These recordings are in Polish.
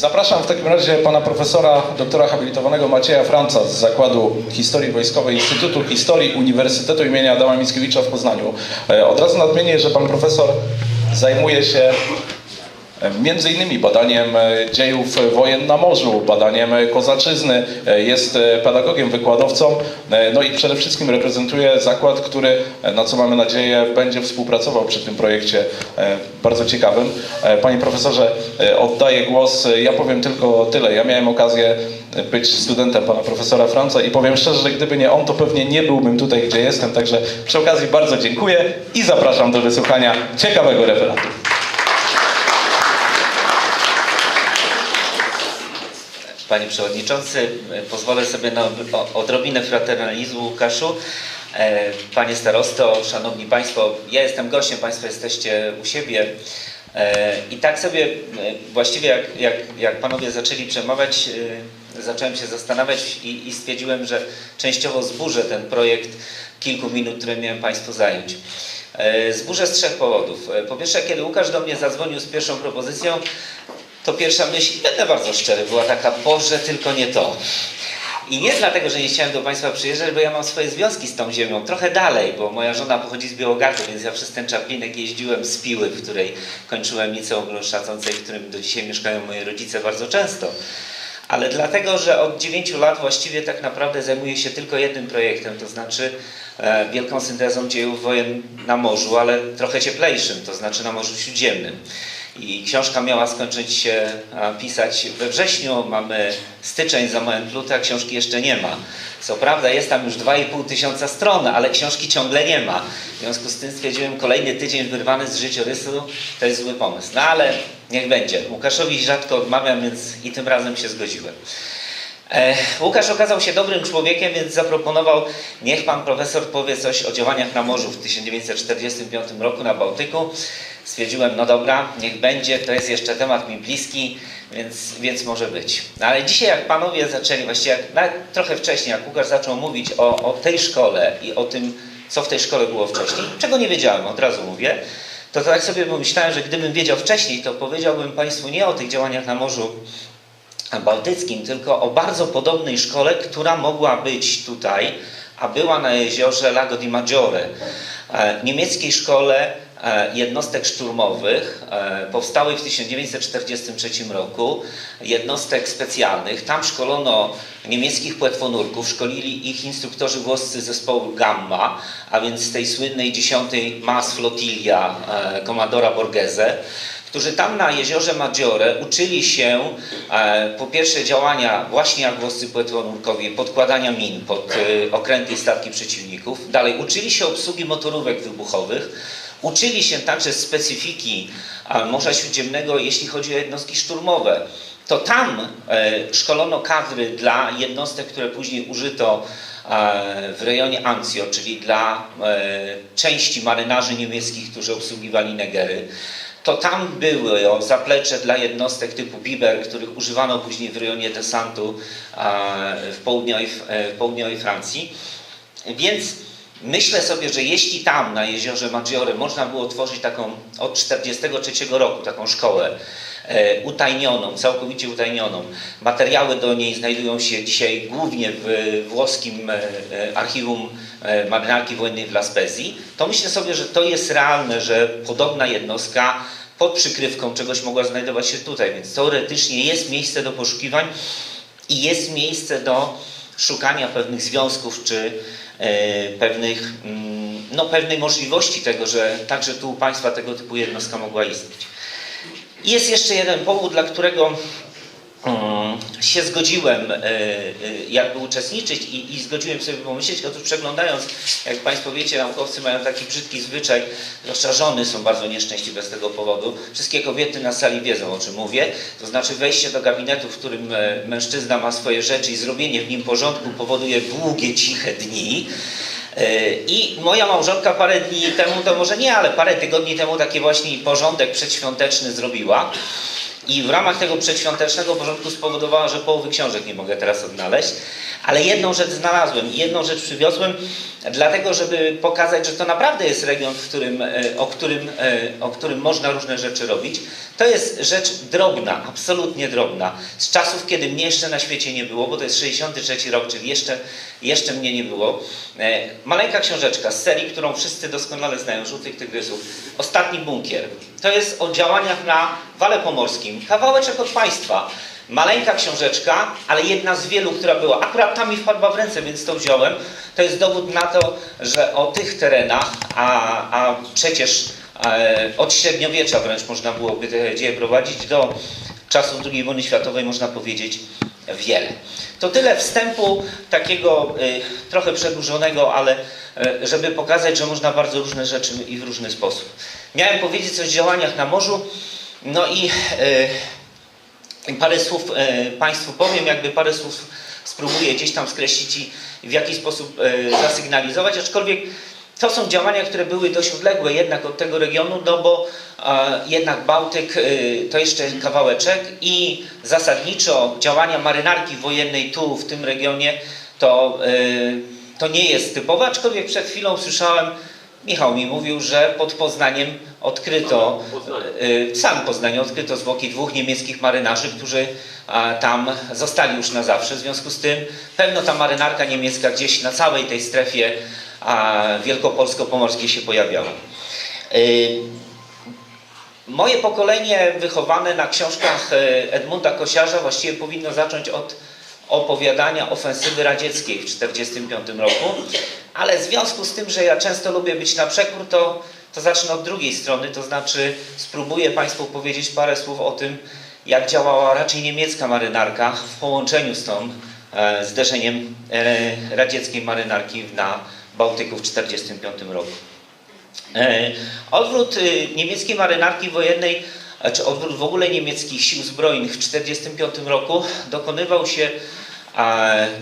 Zapraszam w takim razie pana profesora, doktora habilitowanego Macieja Franca z Zakładu Historii Wojskowej Instytutu Historii Uniwersytetu imienia Adama Mickiewicza w Poznaniu. E, Od razu nadmienię, że pan profesor zajmuje się Między innymi badaniem e, dziejów wojen na morzu, badaniem kozaczyzny, e, jest e, pedagogiem, wykładowcą, no i przede wszystkim reprezentuje zakład, który, na co mamy nadzieję, będzie współpracował przy tym projekcie bardzo ciekawym. Panie profesorze, oddaję głos. Ja powiem tylko tyle. Ja miałem okazję być studentem pana profesora Franca i powiem szczerze, że gdyby nie on, to pewnie nie byłbym tutaj, gdzie jestem. Także przy okazji bardzo dziękuję i zapraszam do wysłuchania ciekawego referatu. Panie Przewodniczący, pozwolę sobie na odrobinę fraternalizmu Łukaszu. E, Panie Starosto, Szanowni Państwo, ja jestem gościem, Państwo jesteście u siebie. E, I tak sobie e, właściwie jak, jak, jak Panowie zaczęli przemawiać, zacząłem się zastanawiać i, i stwierdziłem, że częściowo zburzę ten projekt kilku minut, które miałem Państwu zająć. Zburzę z trzech powodów. Po pierwsze, kiedy Łukasz do mnie zadzwonił z pierwszą propozycją, to pierwsza myśl, i będę bardzo szczery, była taka, Boże, tylko nie to. I nie dlatego, że nie chciałem do Państwa przyjeżdżać, bo ja mam swoje związki z tą ziemią, trochę dalej, bo moja żona pochodzi z Białogardu, więc ja przez ten Czaplinek jeździłem z Piły, w której kończyłem liceum Szacącej, w którym do dzisiaj mieszkają moi rodzice bardzo często. Ale dlatego, że od 9 lat właściwie tak naprawdę zajmuję się tylko jednym projektem, to znaczy e, wielką syntezą dziejów wojen na morzu, ale trochę cieplejszym, to znaczy na Morzu Śródziemnym. I książka miała skończyć się pisać we wrześniu, mamy styczeń za moment luty, a książki jeszcze nie ma. Co prawda jest tam już 2,5 tysiąca stron, ale książki ciągle nie ma. W związku z tym stwierdziłem, kolejny tydzień wyrwany z życiorysu to jest zły pomysł. No ale niech będzie. Łukaszowi rzadko odmawiam, więc i tym razem się zgodziłem. E, Łukasz okazał się dobrym człowiekiem, więc zaproponował, niech pan profesor powie coś o działaniach na morzu w 1945 roku na Bałtyku. Stwierdziłem, no dobra, niech będzie, to jest jeszcze temat mi bliski, więc, więc może być. No ale dzisiaj jak panowie zaczęli, właściwie jak, trochę wcześniej, jak Łukasz zaczął mówić o, o tej szkole i o tym, co w tej szkole było wcześniej, czego nie wiedziałem, od razu mówię, to tak sobie pomyślałem, że gdybym wiedział wcześniej, to powiedziałbym Państwu nie o tych działaniach na Morzu Bałtyckim, tylko o bardzo podobnej szkole, która mogła być tutaj, a była na jeziorze Lago di Maggiore. E, Niemieckiej szkole jednostek szturmowych e, powstałej w 1943 roku, jednostek specjalnych. Tam szkolono niemieckich płetwonurków, szkolili ich instruktorzy włoscy zespołu Gamma, a więc z tej słynnej 10 Mas Flotilia e, komandora Borghese którzy tam na jeziorze Maggiore uczyli się e, po pierwsze działania właśnie jak włoscy płetwonurkowie, podkładania min pod e, okręty i statki przeciwników. Dalej uczyli się obsługi motorówek wybuchowych. Uczyli się także specyfiki Morza Śródziemnego, jeśli chodzi o jednostki szturmowe. To tam e, szkolono kadry dla jednostek, które później użyto e, w rejonie Anzio, czyli dla e, części marynarzy niemieckich, którzy obsługiwali Negery to tam były zaplecze dla jednostek typu Biber, których używano później w rejonie desantu w południowej, w południowej Francji. Więc myślę sobie, że jeśli tam na jeziorze Maggiore można było tworzyć taką od 1943 roku taką szkołę e, utajnioną, całkowicie utajnioną, materiały do niej znajdują się dzisiaj głównie w włoskim e, e, archiwum e, marynarki wojennej w La Spezia, to myślę sobie, że to jest realne, że podobna jednostka pod przykrywką czegoś mogła znajdować się tutaj, więc teoretycznie jest miejsce do poszukiwań i jest miejsce do szukania pewnych związków czy pewnych, mm, no, pewnej możliwości tego, że także tu u Państwa tego typu jednostka mogła istnieć. Jest jeszcze jeden powód, dla którego się zgodziłem e, e, jakby uczestniczyć i, i zgodziłem sobie pomyśleć, otóż przeglądając, jak Państwo wiecie, naukowcy mają taki brzydki zwyczaj, zwłaszcza żony są bardzo nieszczęśliwe z tego powodu. Wszystkie kobiety na sali wiedzą, o czym mówię. To znaczy wejście do gabinetu, w którym e, mężczyzna ma swoje rzeczy i zrobienie w nim porządku powoduje długie, ciche dni. I moja małżonka parę dni temu, to może nie, ale parę tygodni temu taki właśnie porządek przedświąteczny zrobiła. I w ramach tego przedświątecznego porządku spowodowała, że połowy książek nie mogę teraz odnaleźć. Ale jedną rzecz znalazłem i jedną rzecz przywiozłem, dlatego żeby pokazać, że to naprawdę jest region, w którym, e, o, którym, e, o którym można różne rzeczy robić. To jest rzecz drobna, absolutnie drobna. Z czasów, kiedy mnie jeszcze na świecie nie było, bo to jest 63 rok, czyli jeszcze, jeszcze mnie nie było. E, Maleńka książeczka z serii, którą wszyscy doskonale znają, Żółtych Tygrysów. Ostatni bunkier. To jest o działaniach na Wale Pomorskim. Kawałeczek od państwa. Maleńka książeczka, ale jedna z wielu, która była. Akurat tam mi wpadła w ręce, więc to wziąłem. To jest dowód na to, że o tych terenach, a, a przecież e, od średniowiecza wręcz można byłoby te dzieje prowadzić do czasów II wojny światowej, można powiedzieć wiele. To tyle wstępu takiego y, trochę przedłużonego, ale y, żeby pokazać, że można bardzo różne rzeczy i w różny sposób. Miałem powiedzieć coś o działaniach na morzu, no i y, parę słów y, Państwu powiem, jakby parę słów spróbuję gdzieś tam skreślić i w jakiś sposób y, zasygnalizować, aczkolwiek to są działania, które były dość odległe jednak od tego regionu, no bo jednak Bałtyk y, to jeszcze kawałeczek i zasadniczo działania marynarki wojennej tu w tym regionie to, y, to nie jest typowe, aczkolwiek przed chwilą słyszałem, Michał mi mówił, że pod Poznaniem odkryto, y, w samym Poznaniu odkryto zwłoki dwóch niemieckich marynarzy, którzy tam zostali już na zawsze. W związku z tym pewno ta marynarka niemiecka gdzieś na całej tej strefie a, wielkopolsko-pomorskiej się pojawiała. Y, Moje pokolenie wychowane na książkach e, Edmunda Kosiarza właściwie powinno zacząć od opowiadania ofensywy radzieckiej w 1945 roku, ale w związku z tym, że ja często lubię być na przekór, to, to zacznę od drugiej strony, to znaczy spróbuję Państwu powiedzieć parę słów o tym, jak działała raczej niemiecka marynarka w połączeniu z tą e, zderzeniem e, radzieckiej marynarki na Bałtyku w 1945 roku. E, Odwrót y, niemieckiej marynarki wojennej, czy odwrót w ogóle niemieckich sił zbrojnych w 1945 roku dokonywał się,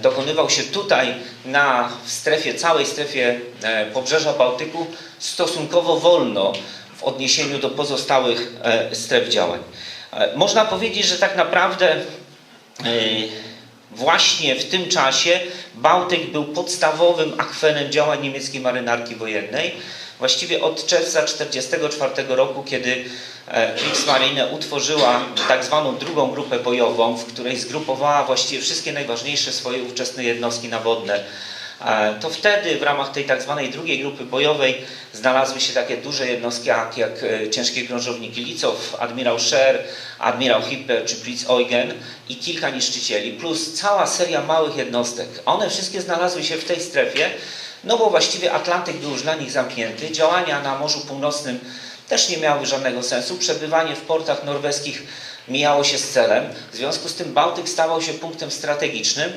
dokonywał się tutaj na w strefie, całej strefie e, pobrzeża Bałtyku stosunkowo wolno w odniesieniu do pozostałych e, stref działań. Można powiedzieć, że tak naprawdę Właśnie w tym czasie Bałtyk był podstawowym akwenem działań niemieckiej marynarki wojennej. Właściwie od czerwca 1944 roku, kiedy e, Kriegsmarine utworzyła tak zwaną drugą grupę bojową, w której zgrupowała właściwie wszystkie najważniejsze swoje ówczesne jednostki nawodne, to wtedy w ramach tej tak zwanej drugiej grupy bojowej znalazły się takie duże jednostki jak, jak e, ciężkie krążowniki Licow, admirał Scher, admirał Hipper czy Prinz Eugen i kilka niszczycieli, plus cała seria małych jednostek. One wszystkie znalazły się w tej strefie, no bo właściwie Atlantyk był już dla nich zamknięty, działania na Morzu Północnym też nie miały żadnego sensu, przebywanie w portach norweskich mijało się z celem, w związku z tym Bałtyk stawał się punktem strategicznym,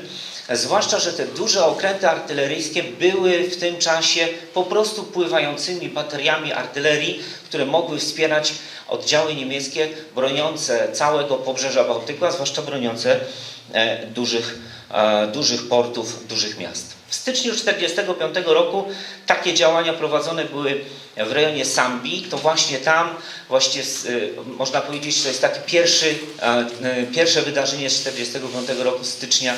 zwłaszcza, że te duże okręty artyleryjskie były w tym czasie po prostu pływającymi bateriami artylerii, które mogły wspierać oddziały niemieckie broniące całego pobrzeża Bałtyku, a zwłaszcza broniące e, dużych, dużych portów, dużych miast. W styczniu 1945 roku takie działania prowadzone były w rejonie Sambii. To właśnie tam, właśnie y, można powiedzieć, to jest taki pierwszy, e, pierwsze wydarzenie z 1945 roku, stycznia,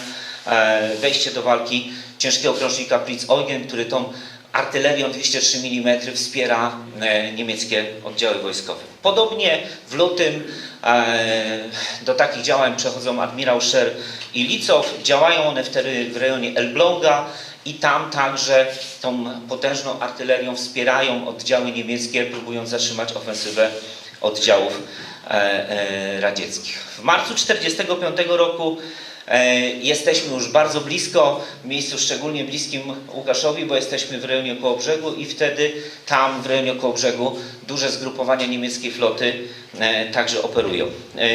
e, wejście do walki ciężkiego krążnika Prinz Eugen, który tą artylerią 203 mm wspiera e, niemieckie oddziały wojskowe. Podobnie w lutym e, do takich działań przechodzą admirał Scher i Licow. Działają one wtedy w rejonie Elbląga i tam także tą potężną artylerią wspierają oddziały niemieckie, próbując zatrzymać ofensywę oddziałów e, radzieckich. W marcu 1945 roku Jesteśmy już bardzo blisko, w miejscu szczególnie bliskim Łukaszowi, bo jesteśmy w rejonie Kołobrzegu i wtedy tam w rejonie Kołobrzegu duże zgrupowania niemieckiej floty e, także operują. E,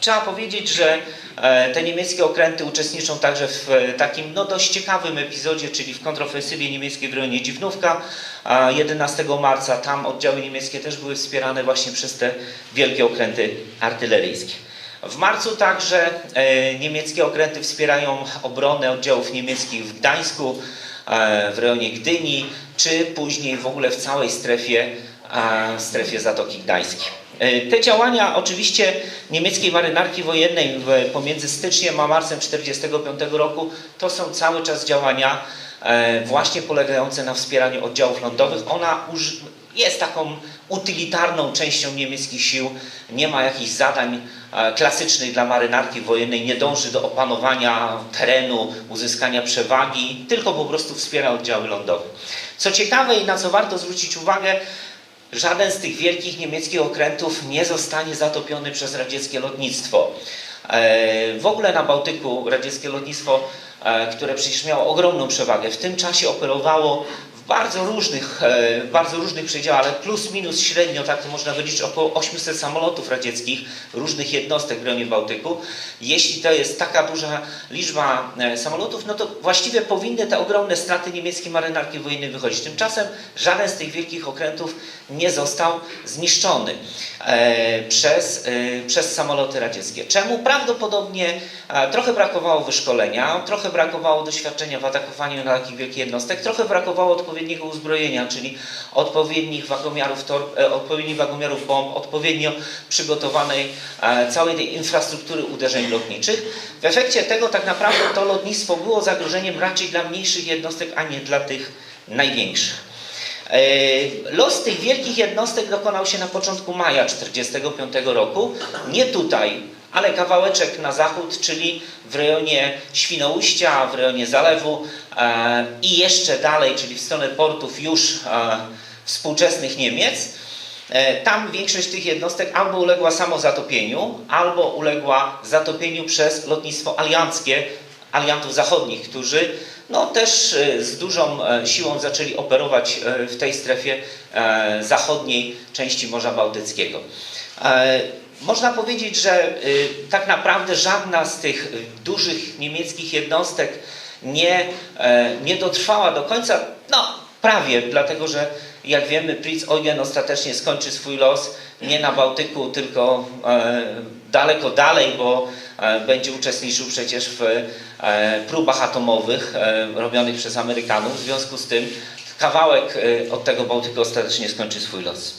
Trzeba powiedzieć, że e, te niemieckie okręty uczestniczą także w e, takim no, dość ciekawym epizodzie, czyli w kontrofensywie niemieckiej w rejonie Dziwnówka. A 11 marca tam oddziały niemieckie też były wspierane właśnie przez te wielkie okręty artyleryjskie. W marcu także e, niemieckie okręty wspierają obronę oddziałów niemieckich w Gdańsku, e, w rejonie Gdyni, czy później w ogóle w całej strefie, strefie Zatoki Gdańskiej. E, Te działania oczywiście niemieckiej marynarki wojennej pomiędzy styczniem a marcem 1945 roku to są cały czas działania właśnie polegające na wspieraniu oddziałów lądowych. Ona jest taką utylitarną częścią niemieckich sił, nie ma jakichś zadań e, klasycznych dla marynarki wojennej, nie dąży do opanowania terenu, uzyskania przewagi, tylko po prostu wspiera oddziały lądowe. Co ciekawe i na co warto zwrócić uwagę, żaden z tych wielkich niemieckich okrętów nie zostanie zatopiony przez radzieckie lotnictwo. E, W ogóle na Bałtyku radzieckie lotnictwo, e, które przecież miało ogromną przewagę, w tym czasie operowało w bardzo różnych, e, bardzo różnych przedziałach, ale plus minus średnio, tak to można wyliczyć, około 800 samolotów radzieckich, różnych jednostek w rejonie Bałtyku. Jeśli to jest taka duża liczba e, samolotów, no to właściwie powinny te ogromne straty niemieckiej marynarki wojennej wychodzić. Tymczasem żaden z tych wielkich okrętów nie został zniszczony przez, e, przez samoloty radzieckie. Czemu? Prawdopodobnie e, trochę brakowało wyszkolenia, trochę brakowało doświadczenia w atakowaniu na takich wielkich jednostek, trochę brakowało odpowiedniego uzbrojenia, czyli odpowiednich wagomiarów, e, odpowiednich wagomiarów bomb, odpowiednio przygotowanej e, całej tej infrastruktury uderzeń lotniczych. W efekcie tego tak naprawdę to lotnictwo było zagrożeniem raczej dla mniejszych jednostek, a nie dla tych największych. E, Los tych wielkich jednostek dokonał się na początku maja 1945 roku. Nie tutaj, ale kawałeczek na zachód, czyli w rejonie Świnoujścia, w rejonie Zalewu e, i jeszcze dalej, czyli w stronę portów już e, współczesnych Niemiec. Tam większość tych jednostek albo uległa samozatopieniu, albo uległa zatopieniu przez lotnictwo alianckie, aliantów zachodnich, którzy no, też e, z dużą e, siłą zaczęli operować e, w tej strefie zachodniej części Morza Bałtyckiego. Można powiedzieć, że tak naprawdę żadna z tych dużych niemieckich jednostek nie, nie dotrwała do końca, no prawie, dlatego że jak wiemy Prinz Eugen ostatecznie skończy swój los nie na Bałtyku, tylko daleko dalej, bo e, będzie uczestniczył przecież w e, próbach atomowych e, robionych przez Amerykanów. W związku z tym kawałek od tego Bałtyku ostatecznie skończy swój los.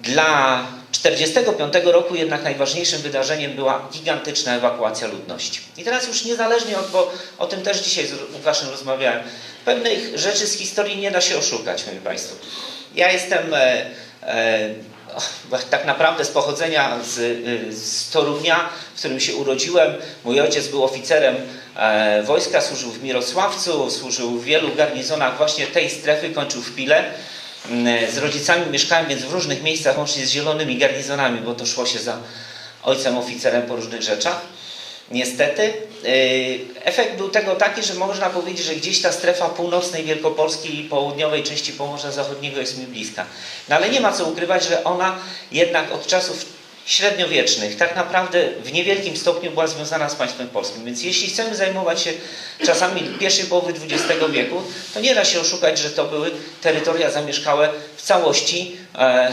Dla 1945 roku jednak najważniejszym wydarzeniem była gigantyczna ewakuacja ludności. I teraz już niezależnie od, bo o tym też dzisiaj z Łukaszem rozmawiałem, pewnych rzeczy z historii nie da się oszukać, moi Państwo. Ja jestem e, tak naprawdę z pochodzenia z, y, z Torunia, w którym się urodziłem. Mój ojciec był oficerem e, wojska, służył w Mirosławcu, służył w wielu garnizonach właśnie tej strefy, kończył w Pile. Mm, Z rodzicami mieszkałem więc w różnych miejscach, łącznie z zielonymi garnizonami, bo to szło się za ojcem oficerem po różnych rzeczach. Niestety, efekt był tego taki, że można powiedzieć, że gdzieś ta strefa północnej Wielkopolski i południowej części Pomorza Zachodniego jest mi bliska. No ale nie ma co ukrywać, że ona jednak od czasów średniowiecznych tak naprawdę w niewielkim stopniu była związana z państwem polskim. Więc jeśli chcemy zajmować się czasami pierwszej połowy XX wieku, to nie da się oszukać, że to były terytoria zamieszkałe w całości e,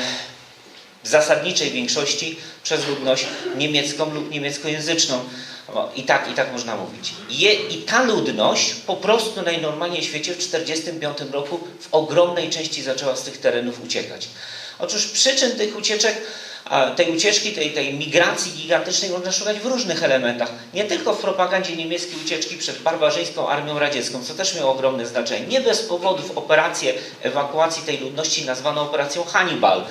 w zasadniczej większości przez ludność niemiecką lub niemieckojęzyczną. I tak, i tak można mówić. Je, I ta ludność po prostu najnormalniej w świecie w 1945 roku w ogromnej części zaczęła z tych terenów uciekać. Otóż przyczyn tych ucieczek, tej ucieczki, tej, tej migracji gigantycznej można szukać w różnych elementach. Nie tylko w propagandzie niemieckiej ucieczki przed barbarzyńską armią radziecką, co też miało ogromne znaczenie. Nie bez powodów operację ewakuacji tej ludności nazwano operacją Hannibal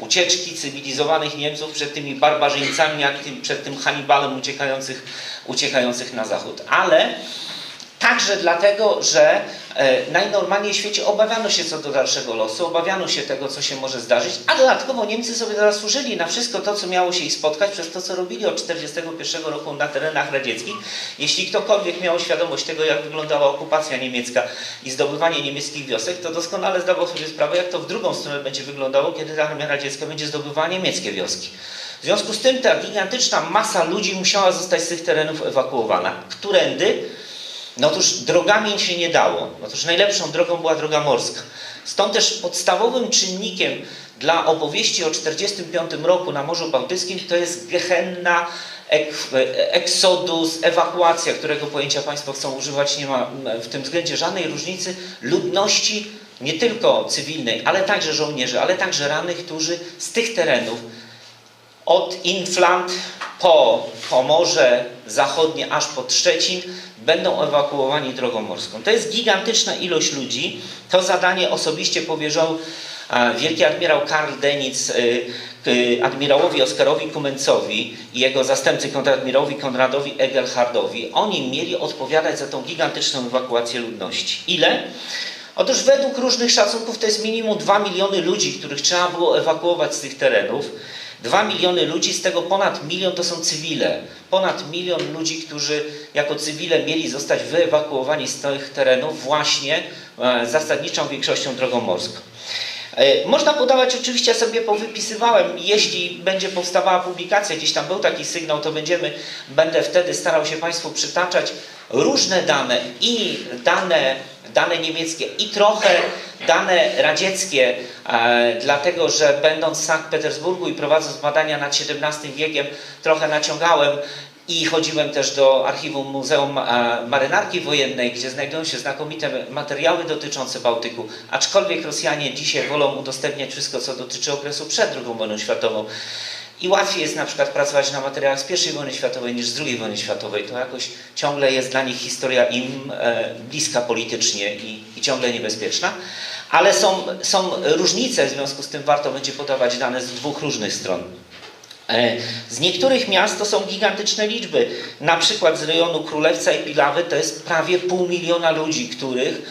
ucieczki cywilizowanych Niemców przed tymi barbarzyńcami, jak przed tym Hannibalem uciekających, uciekających na zachód. Ale także dlatego, że e, najnormalniej w świecie obawiano się co do dalszego losu, obawiano się tego, co się może zdarzyć, a dodatkowo Niemcy sobie zasłużyli na wszystko to, co miało się ich spotkać przez to, co robili od 1941 roku na terenach radzieckich. Jeśli ktokolwiek miał świadomość tego, jak wyglądała okupacja niemiecka i zdobywanie niemieckich wiosek, to doskonale zdawał sobie sprawę, jak to w drugą stronę będzie wyglądało, kiedy armia radziecka będzie zdobywała niemieckie wioski. W związku z tym ta gigantyczna masa ludzi musiała zostać z tych terenów ewakuowana. Którędy? No otóż drogami się nie dało. Otóż najlepszą drogą była droga morska. Stąd też podstawowym czynnikiem dla opowieści o 1945 roku na Morzu Bałtyckim to jest gehenna, ek, eksodus, ewakuacja, którego pojęcia Państwo chcą używać. Nie ma w tym względzie żadnej różnicy ludności, nie tylko cywilnej, ale także żołnierzy, ale także rannych, którzy z tych terenów od Inflant po Pomorze Zachodnie aż pod Szczecin będą ewakuowani drogą morską. To jest gigantyczna ilość ludzi. To zadanie osobiście powierzył e, wielki admirał Karl Denitz e, admirałowi Oskarowi Kumencowi i jego zastępcy kontradmirałowi Konradowi Egelhardowi. Oni mieli odpowiadać za tą gigantyczną ewakuację ludności. Ile? Otóż według różnych szacunków to jest minimum 2 miliony ludzi, których trzeba było ewakuować z tych terenów. 2 miliony ludzi, z tego ponad milion to są cywile. Ponad milion ludzi, którzy jako cywile mieli zostać wyewakuowani z tych terenów właśnie e, zasadniczą większością drogą morską. E, Można podawać, oczywiście sobie powypisywałem, jeśli będzie powstawała publikacja, gdzieś tam był taki sygnał, to będziemy, będę wtedy starał się Państwu przytaczać różne dane i dane, dane niemieckie i trochę dane radzieckie, e, dlatego że będąc w Sankt Petersburgu i prowadząc badania nad XVII wiekiem, trochę naciągałem i chodziłem też do archiwum Muzeum e, Marynarki Wojennej, gdzie znajdują się znakomite materiały dotyczące Bałtyku, aczkolwiek Rosjanie dzisiaj wolą udostępniać wszystko, co dotyczy okresu przed II wojną światową. I łatwiej jest na przykład pracować na materiałach z I wojny światowej niż z II wojny światowej. To jakoś ciągle jest dla nich historia im e, bliska politycznie i, i ciągle niebezpieczna. Ale są, są różnice, w związku z tym warto będzie podawać dane z dwóch różnych stron. E, Z niektórych miast to są gigantyczne liczby. Na przykład z rejonu Królewca i Pilawy to jest prawie pół miliona ludzi, których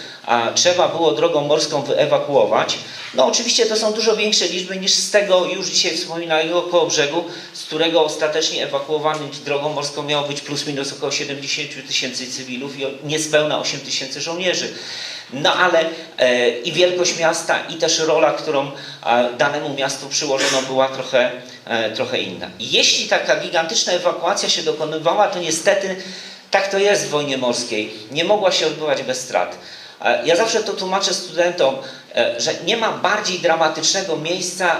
trzeba było drogą morską wyewakuować. No oczywiście to są dużo większe liczby niż z tego już dzisiaj wspominanego koło brzegu, z którego ostatecznie ewakuowanych drogą morską miało być plus minus około 70 tysięcy cywilów i niespełna 8 tysięcy żołnierzy. No ale e, i wielkość miasta, i też rola, którą e, danemu miastu przyłożono, była trochę, e, trochę inna. I jeśli taka gigantyczna ewakuacja się dokonywała, to niestety tak to jest w wojnie morskiej. Nie mogła się odbywać bez strat. Ja zawsze to tłumaczę studentom, że nie ma bardziej dramatycznego miejsca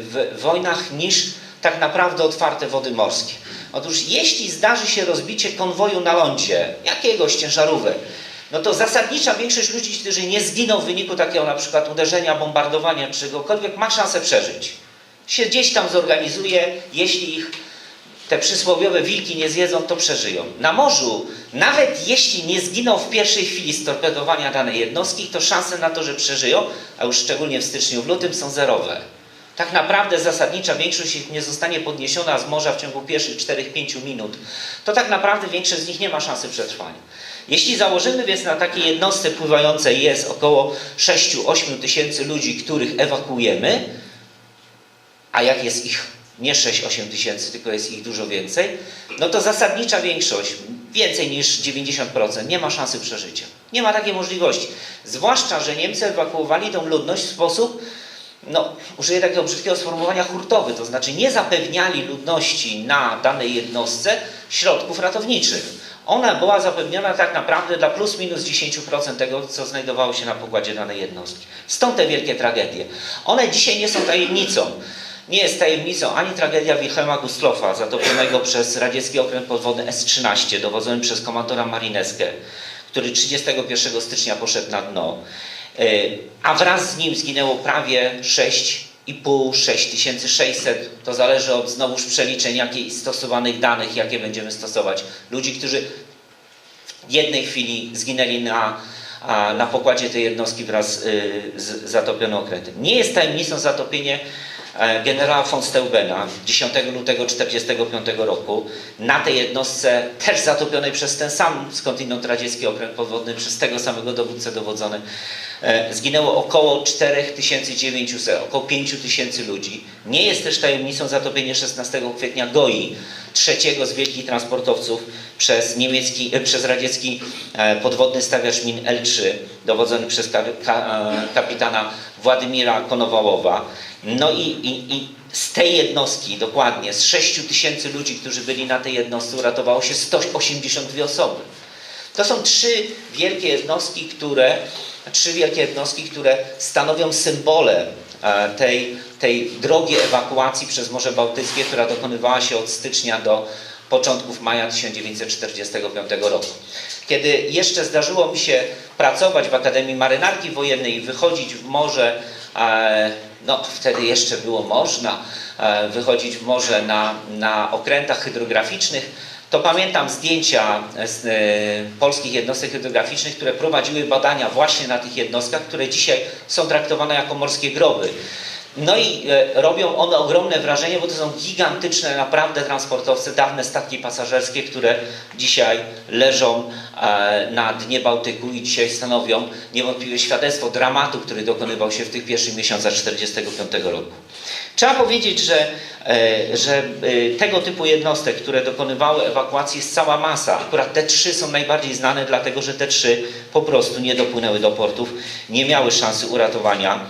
w wojnach niż tak naprawdę otwarte wody morskie. Otóż jeśli zdarzy się rozbicie konwoju na lądzie, jakiegoś ciężarówek, no to zasadnicza większość ludzi, którzy nie zginą w wyniku takiego na przykład uderzenia, bombardowania czegokolwiek, ma szansę przeżyć. Się gdzieś tam zorganizuje, jeśli ich te przysłowiowe wilki nie zjedzą, to przeżyją. Na morzu, nawet jeśli nie zginą w pierwszej chwili storpedowania danej jednostki, to szanse na to, że przeżyją, a już szczególnie w styczniu, w lutym, są zerowe. Tak naprawdę zasadnicza większość ich nie zostanie podniesiona z morza w ciągu pierwszych 4-5 minut, to tak naprawdę większość z nich nie ma szansy przetrwania. Jeśli założymy więc na takiej jednostce pływającej jest około 6-8 tysięcy ludzi, których ewakuujemy, a jak jest ich nie 6-8 tysięcy, tylko jest ich dużo więcej, no to zasadnicza większość, więcej niż 90%, nie ma szansy przeżycia. Nie ma takiej możliwości. Zwłaszcza, że Niemcy ewakuowali tą ludność w sposób, no, użyję takiego brzydkiego sformułowania, hurtowy, to znaczy nie zapewniali ludności na danej jednostce środków ratowniczych. Ona była zapewniona tak naprawdę dla plus minus 10% tego, co znajdowało się na pokładzie danej jednostki. Stąd te wielkie tragedie. One dzisiaj nie są tajemnicą. Nie jest tajemnicą ani tragedia Wilhelma Gustlofa, zatopionego przez radziecki okręt podwodny S-13, dowodzony przez komandora Marineskę, który 31 stycznia poszedł na dno. E, A wraz z nim zginęło prawie 6,5, 6600. To zależy od znowuż przeliczeń, jakie stosowanych danych, jakie będziemy stosować. Ludzi, którzy w jednej chwili zginęli na, na pokładzie tej jednostki wraz y, z zatopionym okrętem. Nie jest tajemnicą zatopienie generała von Steubena 10 lutego 1945 roku na tej jednostce też zatopionej przez ten sam skądinąd radziecki okręt podwodny, przez tego samego dowódcę dowodzony. E, Zginęło około 4900, około 5000 ludzi. Nie jest też tajemnicą zatopienie 16 kwietnia Goi, trzeciego z wielkich transportowców przez, niemiecki, e, przez radziecki e, podwodny stawiacz min L3, dowodzony przez ka, ka, e, kapitana Władimira Konowałowa. No i, i, i z tej jednostki, dokładnie, z 6 tysięcy ludzi, którzy byli na tej jednostce, uratowało się 182 osoby. To są trzy wielkie jednostki, które, trzy wielkie jednostki, które stanowią symbole e, tej, tej drogi ewakuacji przez Morze Bałtyckie, która dokonywała się od stycznia do początków maja 1945 roku. Kiedy jeszcze zdarzyło mi się pracować w Akademii Marynarki Wojennej i wychodzić w morze, e, no wtedy jeszcze było można, e, wychodzić w morze na, na okrętach hydrograficznych, to pamiętam zdjęcia z e, polskich jednostek hydrograficznych, które prowadziły badania właśnie na tych jednostkach, które dzisiaj są traktowane jako morskie groby. No i e, robią one ogromne wrażenie, bo to są gigantyczne naprawdę transportowce, dawne statki pasażerskie, które dzisiaj leżą e, na dnie Bałtyku i dzisiaj stanowią niewątpliwie świadectwo dramatu, który dokonywał się w tych pierwszych miesiącach 1945 roku. Trzeba powiedzieć, że, e, że tego typu jednostek, które dokonywały ewakuacji jest cała masa. Akurat te trzy są najbardziej znane, dlatego że te trzy po prostu nie dopłynęły do portów, nie miały szansy uratowania,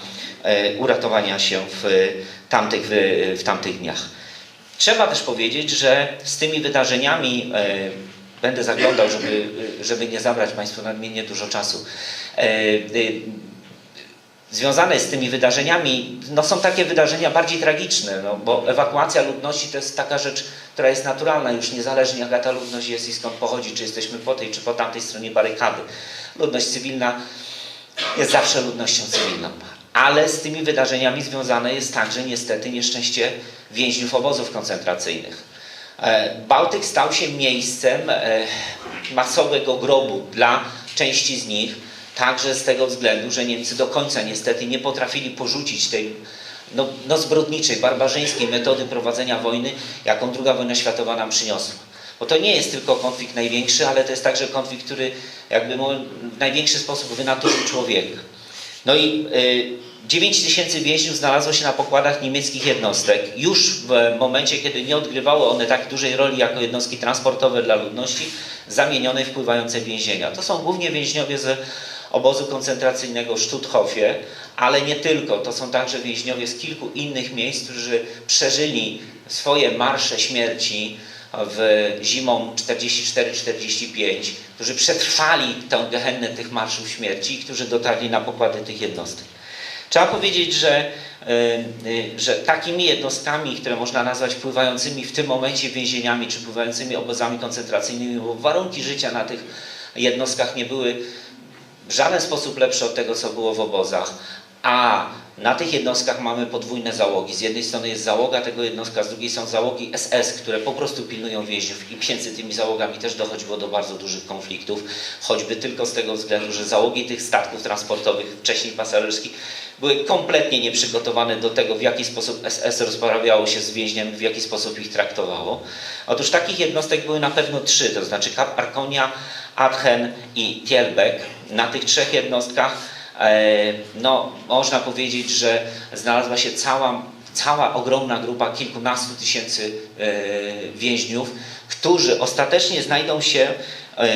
uratowania się w tamtych, w, w tamtych dniach. Trzeba też powiedzieć, że z tymi wydarzeniami będę zaglądał, żeby, żeby nie zabrać Państwu nadmiernie dużo czasu związane z tymi wydarzeniami, no są takie wydarzenia bardziej tragiczne, no, bo ewakuacja ludności to jest taka rzecz, która jest naturalna, już niezależnie jaka ta ludność jest i skąd pochodzi, czy jesteśmy po tej, czy po tamtej stronie barykady. Ludność cywilna jest zawsze ludnością cywilną. Ale z tymi wydarzeniami związane jest także niestety nieszczęście więźniów obozów koncentracyjnych. E, Bałtyk stał się miejscem e, masowego grobu dla części z nich, Także z tego względu, że Niemcy do końca niestety nie potrafili porzucić tej no, no zbrodniczej, barbarzyńskiej metody prowadzenia wojny, jaką II wojna światowa nam przyniosła. Bo to nie jest tylko konflikt największy, ale to jest także konflikt, który jakby w największy sposób wynaturył człowieka. No i y, 9 tysięcy więźniów znalazło się na pokładach niemieckich jednostek. Już w momencie, kiedy nie odgrywały one tak dużej roli jako jednostki transportowe dla ludności, zamienionej w pływające więzienia. To są głównie więźniowie z obozu koncentracyjnego w Stutthofie, ale nie tylko. To są także więźniowie z kilku innych miejsc, którzy przeżyli swoje marsze śmierci w zimą 44-45, którzy przetrwali tę gehennę tych marszów śmierci i którzy dotarli na pokłady tych jednostek. Trzeba powiedzieć, że, y, y, że takimi jednostkami, które można nazwać pływającymi w tym momencie więzieniami czy pływającymi obozami koncentracyjnymi, bo warunki życia na tych jednostkach nie były w żaden sposób lepsze od tego, co było w obozach. A na tych jednostkach mamy podwójne załogi. Z jednej strony jest załoga tego jednostka, z drugiej są załogi SS, które po prostu pilnują więźniów i między tymi załogami też dochodziło do bardzo dużych konfliktów, choćby tylko z tego względu, że załogi tych statków transportowych, wcześniej pasażerskich, były kompletnie nieprzygotowane do tego, w jaki sposób SS rozprawiało się z więźniami, w jaki sposób ich traktowało. Otóż takich jednostek były na pewno trzy, to znaczy Kap Arkonia, Adchen i Tielbeck. Na tych trzech jednostkach no, można powiedzieć, że znalazła się cała, cała ogromna grupa kilkunastu tysięcy e, więźniów, którzy ostatecznie znajdą się e,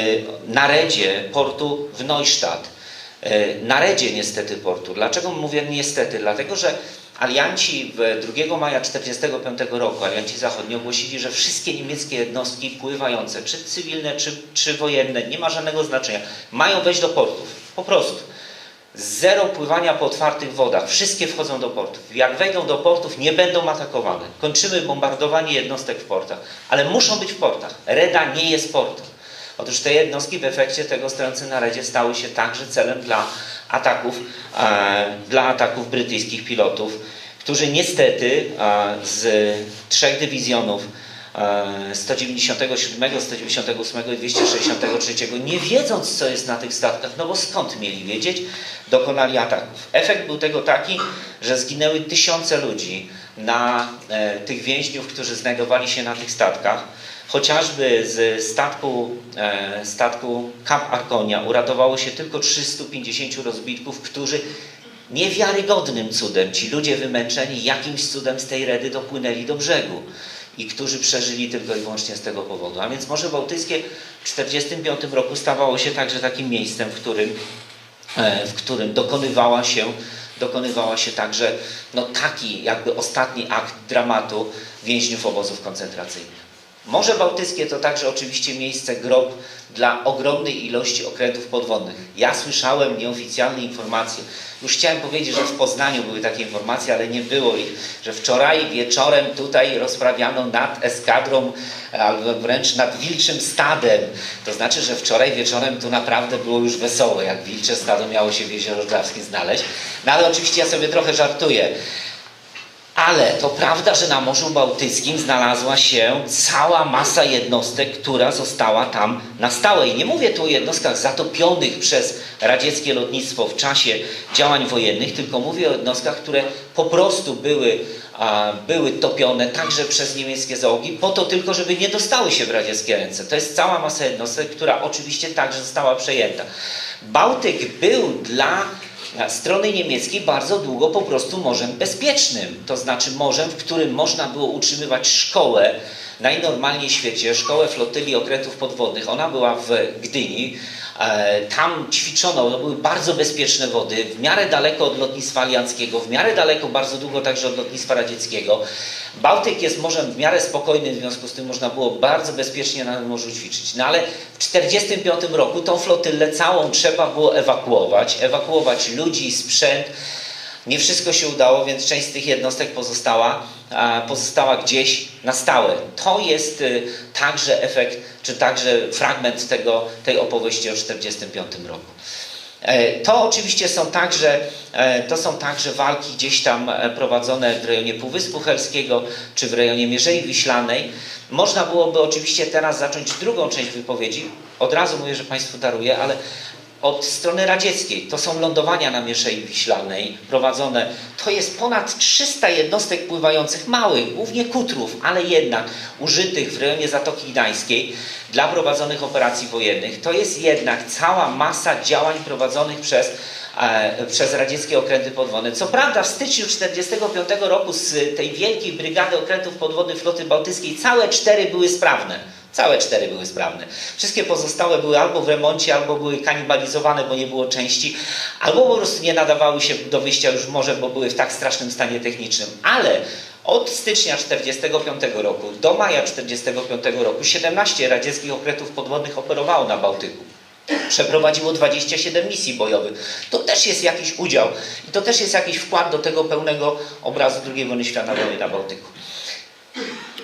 na redzie portu w Neustadt. Na redzie niestety portu. Dlaczego mówię niestety? Dlatego, że Alianci w 2 maja 1945 roku, alianci zachodni ogłosili, że wszystkie niemieckie jednostki pływające, czy cywilne, czy, czy wojenne, nie ma żadnego znaczenia, mają wejść do portów. Po prostu. Zero pływania po otwartych wodach. Wszystkie wchodzą do portów. Jak wejdą do portów, nie będą atakowane. Kończymy bombardowanie jednostek w portach. Ale muszą być w portach. Reda nie jest portem. Otóż te jednostki w efekcie tego stojące na redzie stały się także celem dla ataków, e, dla ataków brytyjskich pilotów, którzy niestety e, z trzech dywizjonów 197, 198 i 263, nie wiedząc co jest na tych statkach, no bo skąd mieli wiedzieć, dokonali ataków. Efekt był tego taki, że zginęły tysiące ludzi na e, tych więźniów, którzy znajdowali się na tych statkach. Chociażby z statku, e, statku Cap Arkonia uratowało się tylko 350 rozbitków, którzy niewiarygodnym cudem, ci ludzie wymęczeni, jakimś cudem z tej redy dopłynęli do brzegu i którzy przeżyli tylko i wyłącznie z tego powodu. A więc Morze Bałtyckie w 1945 roku stawało się także takim miejscem, w którym, e, w którym dokonywała się dokonywała się także no, taki jakby ostatni akt dramatu więźniów obozów koncentracyjnych. Morze Bałtyckie to także oczywiście miejsce grob dla ogromnej ilości okrętów podwodnych. Ja słyszałem nieoficjalne informacje. Już chciałem powiedzieć, że w Poznaniu były takie informacje, ale nie było ich, że wczoraj wieczorem tutaj rozprawiano nad eskadrą albo wręcz nad wilczym stadem. To znaczy, że wczoraj wieczorem tu naprawdę było już wesoło, jak wilcze stado miało się w Jeziorze znaleźć. No ale oczywiście ja sobie trochę żartuję. Ale to prawda, że na Morzu Bałtyckim znalazła się cała masa jednostek, która została tam na stałe. I nie mówię tu o jednostkach zatopionych przez radzieckie lotnictwo w czasie działań wojennych, tylko mówię o jednostkach, które po prostu były, a, były topione także przez niemieckie załogi, po to tylko, żeby nie dostały się w radzieckie ręce. To jest cała masa jednostek, która oczywiście także została przejęta. Bałtyk był dla strony niemieckiej bardzo długo po prostu morzem bezpiecznym. To znaczy morzem, w którym można było utrzymywać szkołę najnormalniej w świecie, szkołę flotyli okrętów podwodnych. Ona była w Gdyni. E, Tam ćwiczono, to były bardzo bezpieczne wody, w miarę daleko od lotnictwa alianckiego, w miarę daleko, bardzo długo także od lotnictwa radzieckiego. Bałtyk jest morzem w miarę spokojnym, w związku z tym można było bardzo bezpiecznie na morzu ćwiczyć. No ale w 1945 roku tą flotylę całą trzeba było ewakuować, ewakuować ludzi, sprzęt. Nie wszystko się udało, więc część z tych jednostek pozostała, pozostała gdzieś na stałe. To jest y, także efekt, czy także fragment tego, tej opowieści o 1945 roku. E, To oczywiście są także, e, to są także walki gdzieś tam e, prowadzone w rejonie Półwyspu Helskiego czy w rejonie Mierzei Wiślanej. Można byłoby oczywiście teraz zacząć drugą część wypowiedzi. Od razu mówię, że Państwu daruję, ale od strony radzieckiej. To są lądowania na Mierzei Wiślanej prowadzone. To jest ponad 300 jednostek pływających, małych, głównie kutrów, ale jednak użytych w rejonie Zatoki Gdańskiej dla prowadzonych operacji wojennych. To jest jednak cała masa działań prowadzonych przez e, przez radzieckie okręty podwodne. Co prawda w styczniu 1945 roku z tej wielkiej brygady okrętów podwodnych floty bałtyckiej całe cztery były sprawne. Całe cztery były sprawne. Wszystkie pozostałe były albo w remoncie, albo były kanibalizowane, bo nie było części, albo po prostu nie nadawały się do wyjścia już w morze, bo były w tak strasznym stanie technicznym. Ale od stycznia 1945 roku do maja 1945 roku 17 radzieckich okrętów podwodnych operowało na Bałtyku przeprowadziło 27 misji bojowych. To też jest jakiś udział i to też jest jakiś wkład do tego pełnego obrazu II wojny światowej na Bałtyku.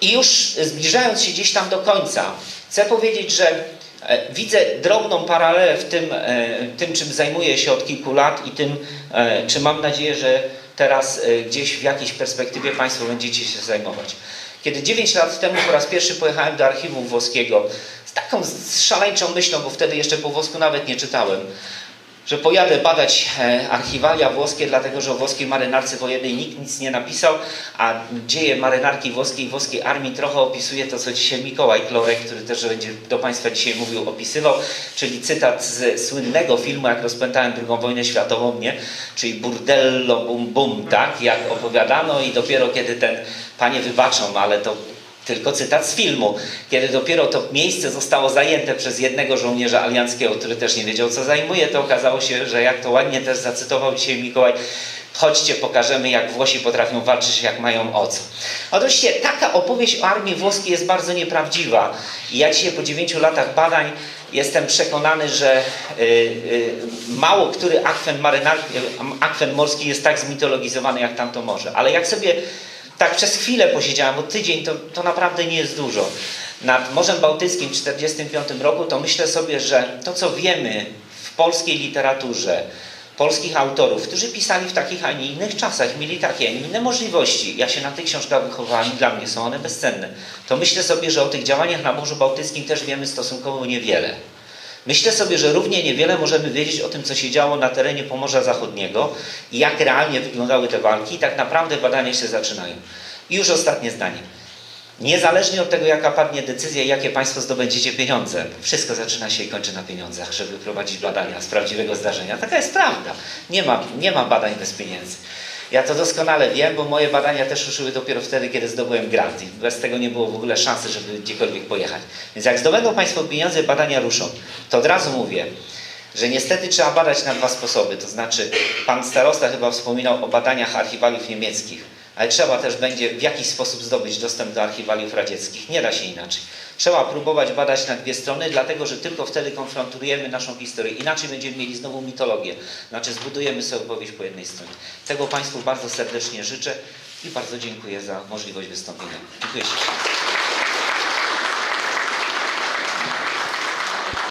I już zbliżając się gdzieś tam do końca, chcę powiedzieć, że e, widzę drobną paralelę w tym, e, tym, czym zajmuję się od kilku lat i tym, e, czym mam nadzieję, że teraz gdzieś w jakiejś perspektywie Państwo będziecie się zajmować. Kiedy 9 lat temu po raz pierwszy pojechałem do archiwum włoskiego z taką szaleńczą myślą, bo wtedy jeszcze po włosku nawet nie czytałem, że pojadę badać e, archiwalia włoskie, dlatego że o włoskiej marynarce wojennej nikt nic nie napisał, a dzieje marynarki włoskiej, włoskiej armii trochę opisuje to, co dzisiaj Mikołaj Klorek, który też będzie do Państwa dzisiaj mówił, opisywał, czyli cytat z słynnego filmu, jak rozpętałem II wojnę światową, nie? czyli burdello bum bum, tak, jak opowiadano i dopiero kiedy ten, panie wybaczą, ale to tylko cytat z filmu. Kiedy dopiero to miejsce zostało zajęte przez jednego żołnierza alianckiego, który też nie wiedział, co zajmuje, to okazało się, że jak to ładnie też zacytował dzisiaj Mikołaj, chodźcie, pokażemy, jak Włosi potrafią walczyć, jak mają o co. Oczywiście taka opowieść o armii włoskiej jest bardzo nieprawdziwa. I ja dzisiaj po dziewięciu latach badań jestem przekonany, że y, y, mało który akwen, marynarki, akwen morski jest tak zmitologizowany jak tamto morze. Ale jak sobie tak przez chwilę posiedziałem, bo tydzień to, to naprawdę nie jest dużo. Nad Morzem Bałtyckim w 1945 roku to myślę sobie, że to co wiemy w polskiej literaturze, polskich autorów, którzy pisali w takich, a nie innych czasach, mieli takie, a nie inne możliwości. Ja się na tych książkach wychowałem dla mnie są one bezcenne. To myślę sobie, że o tych działaniach na Morzu Bałtyckim też wiemy stosunkowo niewiele. Myślę sobie, że równie niewiele możemy wiedzieć o tym, co się działo na terenie Pomorza Zachodniego i jak realnie wyglądały te walki. Tak naprawdę badania się zaczynają. I już ostatnie zdanie. Niezależnie od tego, jaka padnie decyzja i jakie Państwo zdobędziecie pieniądze, wszystko zaczyna się i kończy na pieniądzach, żeby prowadzić badania z prawdziwego zdarzenia. Taka jest prawda. Nie ma, nie ma badań bez pieniędzy. Ja to doskonale wiem, bo moje badania też ruszyły dopiero wtedy, kiedy zdobyłem grant i bez tego nie było w ogóle szansy, żeby gdziekolwiek pojechać. Więc jak zdobędą Państwo pieniądze, badania ruszą. To od razu mówię, że niestety trzeba badać na dwa sposoby. To znaczy, pan starosta chyba wspominał o badaniach archiwaliów niemieckich, ale trzeba też będzie w jakiś sposób zdobyć dostęp do archiwaliów radzieckich. Nie da się inaczej. Trzeba próbować badać na dwie strony, dlatego że tylko wtedy konfrontujemy naszą historię. Inaczej będziemy mieli znowu mitologię. Znaczy zbudujemy sobie opowieść po jednej stronie. Tego Państwu bardzo serdecznie życzę i bardzo dziękuję za możliwość wystąpienia. Dziękuję ślicznie.